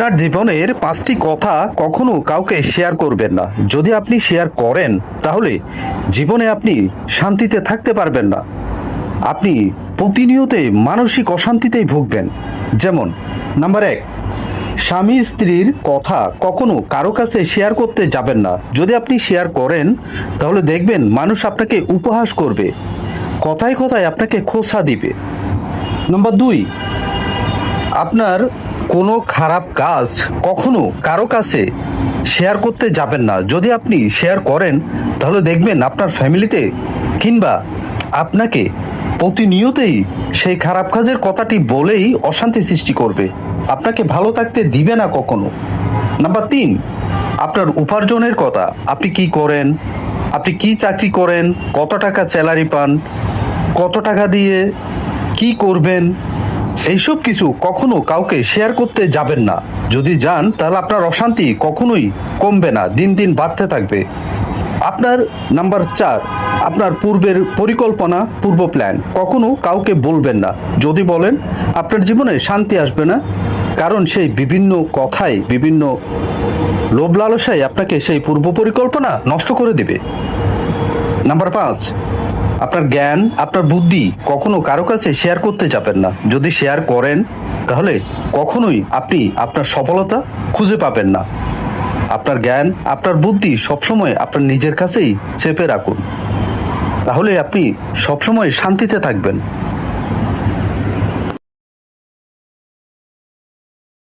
আপনার জীবনের পাঁচটি কথা কখনো কাউকে শেয়ার করবেন না। যদি আপনি শেয়ার করেন, তাহলে জীবনে আপনি শান্তিতে থাকতে পারবেন না। আপনি প্রতিনিয়তে মানসিক অশান্তিতেই ভুগবেন। যেমন নাম্বার এক, স্বামী স্ত্রীর কথা কখনো কারও কাছে শেয়ার করতে যাবেন না। যদি আপনি শেয়ার করেন, তাহলে দেখবেন মানুষ আপনাকে উপহাস করবে। কথায় কথায় আপনাকে খোসা দিবে। নম্বর দুই, আপনার কোনো খারাপ কাজ কখনো কারও কাছে শেয়ার করতে যাবেন না। যদি আপনি শেয়ার করেন, তাহলে দেখবেন আপনার ফ্যামিলিতে কিংবা আপনাকে প্রতিনিয়তেই সেই খারাপ কাজের কথাটি বলেই অশান্তি সৃষ্টি করবে। আপনাকে ভালো থাকতে দিবে না কখনো। নাম্বার তিন, আপনার উপার্জনের কথা। আপনি কি করেন? আপনি কি চাকরি করেন? কত টাকা স্যালারি পান? কত টাকা দিয়ে কি করবেন? এইসব কিছু কখনো কাউকে শেয়ার করতে যাবেন না। যদি যান, তাহলে আপনার অশান্তি কখনোই কমবে না, দিন দিন বাড়তে থাকবে। আপনার নাম্বার চার, আপনার পূর্বের পরিকল্পনা, পূর্ব প্ল্যান কখনো কাউকে বলবেন না। যদি বলেন, আপনার জীবনে শান্তি আসবে না, কারণ সেই বিভিন্ন কথায় বিভিন্ন লোভ লালসায় আপনাকে সেই পূর্ব পরিকল্পনা নষ্ট করে দিবে। নাম্বার পাঁচ আপনার জ্ঞান, আপনার বুদ্ধি কখনো কারও কাছে শেয়ার করতে চাপেন না। যদি শেয়ার করেন, তাহলে কখনোই আপনি আপনার সফলতা খুঁজে পাবেন না। আপনার জ্ঞান, আপনার বুদ্ধি সবসময় আপনার নিজের কাছেই চেপে রাখুন। তাহলে আপনি সবসময় শান্তিতে থাকবেন।